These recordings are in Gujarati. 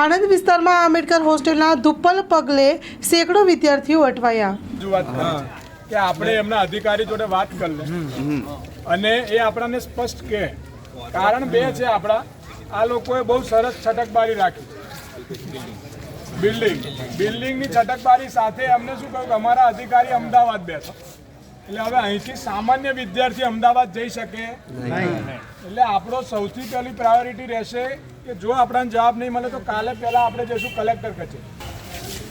આણંદ વિસ્તારમાં આંબેડકર હોસ્ટેલના ધુપ્પલ પગલે સેંકડો વિદ્યાર્થીઓ અટવાયા. કે આપણે એમના અધિકારી જોડે વાત કરી અને એ આપણાને સ્પષ્ટ કહે. કારણ બે છે આપણા. આ લોકોએ બહુ સરસ છટકબારી રાખી. બિલ્ડિંગ. બિલ્ડિંગની છટકબારી સાથે અમને શું કહ્યું કે અમારા અધિકારી અમદાવાદ બેઠા. એટલે હવે અહીંથી સામાન્ય વિદ્યાર્થી અમદાવાદ જઈ શકે. એટલે આપણો સૌથી પહેલી પ્રાયોરિટી રહેશે કે જો આપણને જવાબ નહીં મળે તો કાલે પહેલાં આપણે જઈશું કલેક્ટર કચેરી.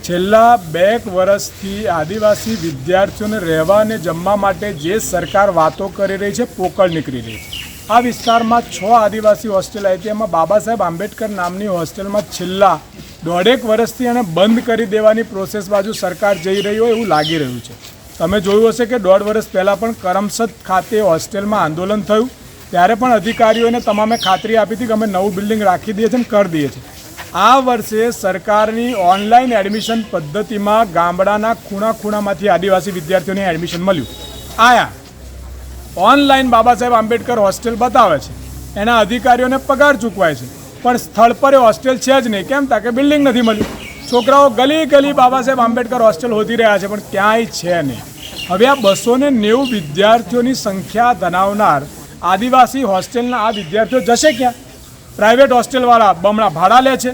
છેલ્લા બે વર્ષથી આદિવાસી વિદ્યાર્થીઓને રહેવા અને જમવા માટે જે સરકાર વાતો કરી રહી છે પોકળ નીકળી રહી છે. આ વિસ્તારમાં છ આદિવાસી હોસ્ટેલ હતી. એમાં બાબા સાહેબ આંબેડકર નામની હોસ્ટેલમાં છેલ્લા દોઢેક વર્ષથી એને બંધ કરી દેવાની પ્રોસેસ બાજુ સરકાર જઈ રહી હોય એવું લાગી રહ્યું છે. તમે જોયું હશે કે દોઢ વર્ષ પહેલાં પણ કરમસદ ખાતે હોસ્ટેલમાં આંદોલન થયું. ત્યારે પણ અધિકારીઓને તમામે ખાતરી આપી હતી કે અમે નવું બિલ્ડિંગ રાખી દઈએ છીએ અને કરી દઈએ છીએ. આ વર્ષે સરકારની ઓનલાઈન એડમિશન પદ્ધતિમાં ગામડાના ખૂણા ખૂણામાંથી આદિવાસી વિદ્યાર્થીઓને એડમિશન મળ્યું. આયા. ઓનલાઈન બાબા સાહેબ આંબેડકર હોસ્ટેલ બતાવે છે. એના અધિકારીઓને પગાર ચૂકવાય છે. પણ સ્થળ પર એ હોસ્ટેલ છે જ નહીં. કેમ? તાકે બિલ્ડિંગ નથી મળ્યું. છોકરાઓ ગલી ગલી બાબા સાહેબ આંબેડકર હોસ્ટેલ હોતી રહ્યા છે, પણ ક્યાંય છે નહીં. હવે આ બસો ને નેવું વિદ્યાર્થીઓની સંખ્યા ધનાવનાર આદિવાસી હોસ્ટેલના આ વિદ્યાર્થીઓ જશે ક્યાં? પ્રાઇવેટ હોસ્ટેલવાળા બમણા ભાડા લે છે,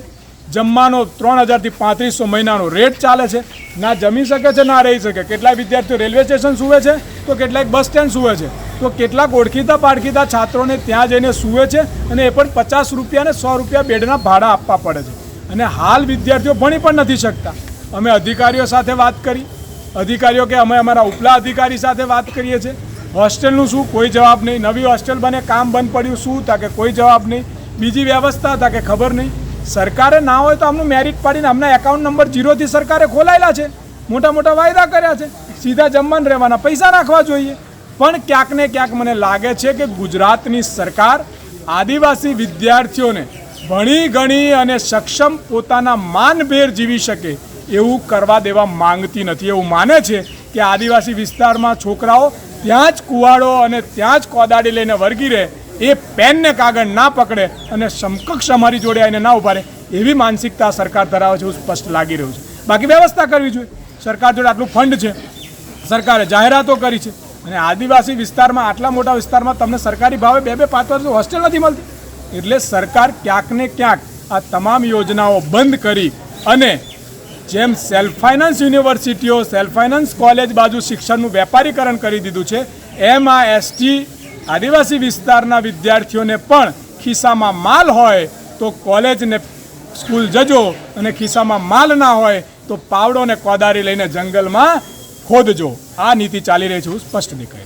જમવાનો ત્રણ હજારથી પાંત્રીસો મહિનાનો રેટ ચાલે છે. ના જમી શકે છે, ના રહી શકે. કેટલાય વિદ્યાર્થીઓ રેલવે સ્ટેશન સૂવે છે, તો કેટલાક બસ સ્ટેન્ડ સૂવે છે. તો કેટલાક ઓળખીતા પાડખીતા છાત્રોને ત્યાં જઈને સૂવે છે અને એ પણ પચાસ રૂપિયા ને સો રૂપિયા બેડના ભાડા આપવા પડે છે. અને હાલ વિદ્યાર્થીઓ ભણી પણ નથી શકતા. અમે અધિકારીઓ સાથે વાત કરી. અધિકારીઓ કે અમે અમારા ઉપલા અધિકારી સાથે વાત કરીએ છીએ. હોસ્ટેલનું શું? કોઈ જવાબ નહીં. નવી હોસ્ટેલ બને, કામ બંધ પડ્યું, શું? હતા કે કોઈ જવાબ નહીં. બીજી વ્યવસ્થા હતા કે ખબર નહીં. સરકારે ના હોય તો આમનું મેરિટ પાડીને હમણાં એકાઉન્ટ નંબર જીરોથી સરકારે ખોલાયેલા છે. મોટા મોટા વાયદા કર્યા છે. સીધા જમવાનું રહેવાના. પૈસા રાખવા જોઈએ. પણ ક્યાંક ને ક્યાંક મને લાગે છે કે ગુજરાતની સરકાર આદિવાસી વિદ્યાર્થીઓને ભણી ગણી અને સક્ષમ પોતાના માનભેર જીવી શકે એવું કરવા દેવા માંગતી નથી. એવું માને છે કે આદિવાસી વિસ્તારમાં છોકરાઓ ત્યાં જ કુવાડો અને ત્યાં જ કોદાડી લઈને વળગી રહે, એ પેનને કાગળ ના પકડે અને સમકક્ષ અમારી જોડે આવીને ના ઊભા રહે, એવી માનસિકતા સરકાર ધરાવે છે એવું સ્પષ્ટ લાગી રહ્યું છે. બાકી વ્યવસ્થા કરવી જોઈએ. સરકાર જોડે આટલું ફંડ છે. સરકારે જાહેરાતો કરી છે. અને આદિવાસી વિસ્તારમાં, આટલા મોટા વિસ્તારમાં તમને સરકારી ભાવે બે બે પાંચ વર્ષ હોસ્ટેલ નથી મળતી. એટલે સરકાર ક્યાંક ને ક્યાંક આ તમામ યોજનાઓ બંધ કરી અને જેમ સેલ્ફ ફાઇનાન્સ યુનિવર્સિટીઓ સેલ્ફ ફાઇનાન્સ કોલેજ બાજુ શિક્ષણનું વેપારીકરણ કરી દીધું છે, એમ આ એસટી આદિવાસી વિસ્તારના વિદ્યાર્થીઓને પણ ખિસ્સામાં માલ હોય તો કોલેજને સ્કૂલ જજો અને ખિસ્સામાં માલ ના હોય તો પાવડોને કોદારી લઈને જંગલમાં ખોદજો. આ નીતિ ચાલી રહી છે સ્પષ્ટ દેખાય